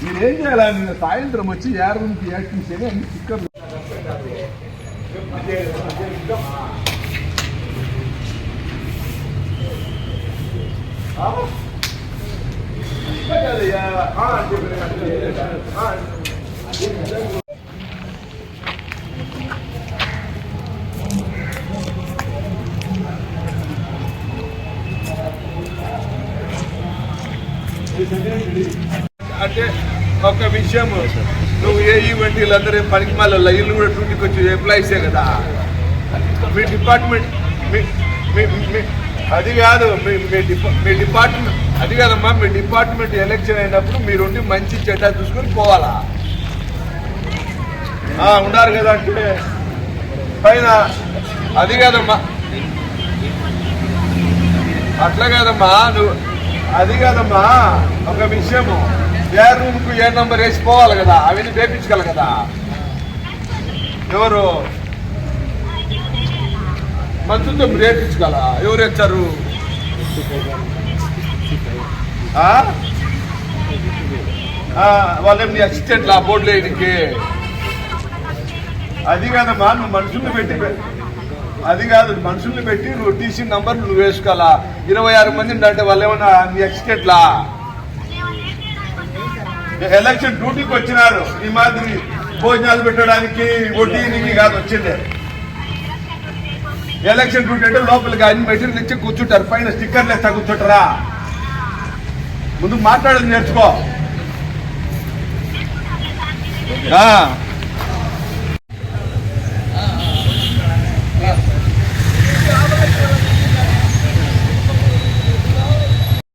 మీరు ఏం చేయాలి నిన్న సాయంత్రం వచ్చి ఏ రూమ్కి ఏ తీసేది అన్ని స్టిక్కర్లు ఆ? అంటే ఒక విషయం నువ్వు ఏ ఈవెంట్ వీళ్ళందరూ పనికి మళ్ళీ ఇల్లు కూడా డ్యూటీకి వచ్చి ఎంప్లాయీసే కదా. మీ డిపార్ట్మెంట్ మీ అది కాదు మీ మీ డిపార్ట్మెంట్ అది కాదమ్మా మీ డిపార్ట్మెంట్ ఎలక్షన్ అయినప్పుడు మీరుండి మంచి చెడ్డ చూసుకొని పోవాలా? ఉన్నారు కదా అంటే. పైన అది కాదమ్మా. అట్లా కాదమ్మా నువ్వు అది కాదమ్మా ఒక విషయము. ఏ రూమ్కు ఏ నంబర్ వేసి పోవాలి కదా అవన్నీ వేపించగల కదా. ఎవరు? మంచుతో రేపించగల ఎవరు వచ్చారు ఆ? ఆ, వాళ్ళేం నీ లా బోర్డు లేనికి అది కాదమ్మా నువ్వు మనుషుల్ని పెట్టి అది కాదు మనుషుల్ని పెట్టి నువ్వు టీసీ నంబర్ నువ్వు వేసుకోవాలా? ఇరవై ఆరు మంది అంటే వాళ్ళు ఏమన్నా నీ ఎక్స్టెంట్లా ఎలక్షన్ డ్యూటీకి వచ్చినారు ఈ మాదిరి భోజనాలు పెట్టడానికి వడ్డీనికి కాదు వచ్చింది ఎలక్షన్ డ్యూటీ అంటే లోపలికి అన్ని మెటీరియల్ ఇచ్చి కూర్చుంటారు. పైన స్టిక్కర్లు వేస్తా కూర్చుంటారా? ముందు మాట్లాడేది నేర్చుకో.